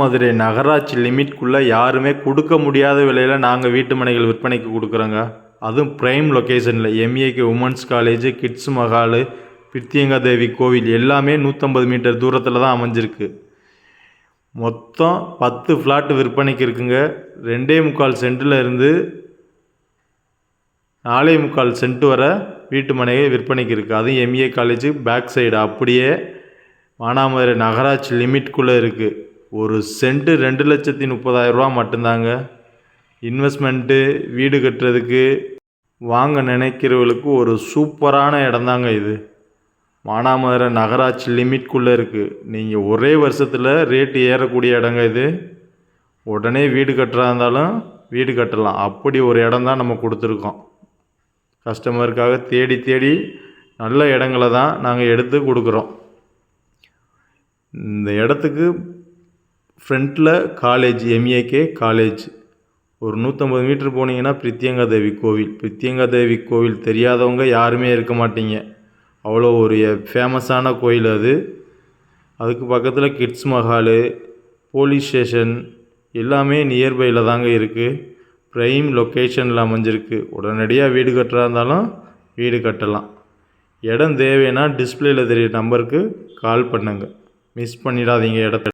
மதுரை நகராட்சி லிமிட்குள்ளே யாருமே கொடுக்க முடியாத விலையில் நாங்கள் வீட்டு மனைகள் விற்பனைக்கு கொடுக்குறோங்க. அதுவும் ப்ரைம் லொக்கேஷனில் எம்ஏகே உமன்ஸ் காலேஜு கிட்ஸ் மஹாலு பித்தியங்கா தேவி கோவில் எல்லாமே நூற்றம்பது மீட்டர் தூரத்தில் தான் அமைஞ்சிருக்கு. மொத்தம் பத்து ஃப்ளாட்டு விற்பனைக்கு இருக்குங்க. ரெண்டே முக்கால் சென்ட்டில் இருந்து நாலே முக்கால் சென்ட் வர வீட்டு மனைகள் விற்பனைக்கு இருக்குது அதுவும் எம்ஏ காலேஜு பேக் சைடு அப்படியே மானாமதுரை நகராட்சி லிமிட்குள்ளே இருக்குது ஒரு சென்ட்டு ரெண்டு லட்சத்தி முப்பதாயிரரூவா மட்டும்தாங்க. இன்வெஸ்ட்மெண்ட்டு வீடு கட்டுறதுக்கு வாங்க நினைக்கிறவங்களுக்கு ஒரு சூப்பரான இடம்தாங்க இது. மானாமதுரை நகராட்சி லிமிட்குள்ளே இருக்குது நீங்கள் ஒரே வருஷத்தில் ரேட்டு ஏறக்கூடிய இடங்க இது. உடனே வீடு கட்டுறா இருந்தாலும் வீடு கட்டலாம். அப்படி ஒரு இடம் தான் நம்ம கொடுத்துருக்கோம். கஸ்டமருக்காக தேடி தேடி நல்ல இடங்கள தான் நாங்கள் எடுத்து கொடுக்குறோம். இந்த இடத்துக்கு ஃப்ரண்ட்டில் காலேஜ் எம்ஏகே காலேஜ். ஒரு நூற்றம்பது மீட்ரு போனீங்கன்னா பிரித்தியங்கா தேவி கோவில். பிரித்தியங்கா தேவி கோவில் தெரியாதவங்க யாருமே இருக்க மாட்டீங்க. அவ்வளோ ஒரு ஃபேமஸான கோயில் அது. அதுக்கு பக்கத்தில் கிட்ஸ் மஹாலு போலீஸ் ஸ்டேஷன் எல்லாமே நியர்பையில் தாங்க இருக்குது ப்ரைம் லொக்கேஷனில் அமைஞ்சிருக்கு. உடனடியாக வீடு கட்டுறா இருந்தாலும் வீடு கட்டலாம். இடம் தேவைன்னா டிஸ்பிளேயில் தெரியுற நம்பருக்கு கால் பண்ணுங்கள் மிஸ் பண்ணிடாதீங்க இடத்த.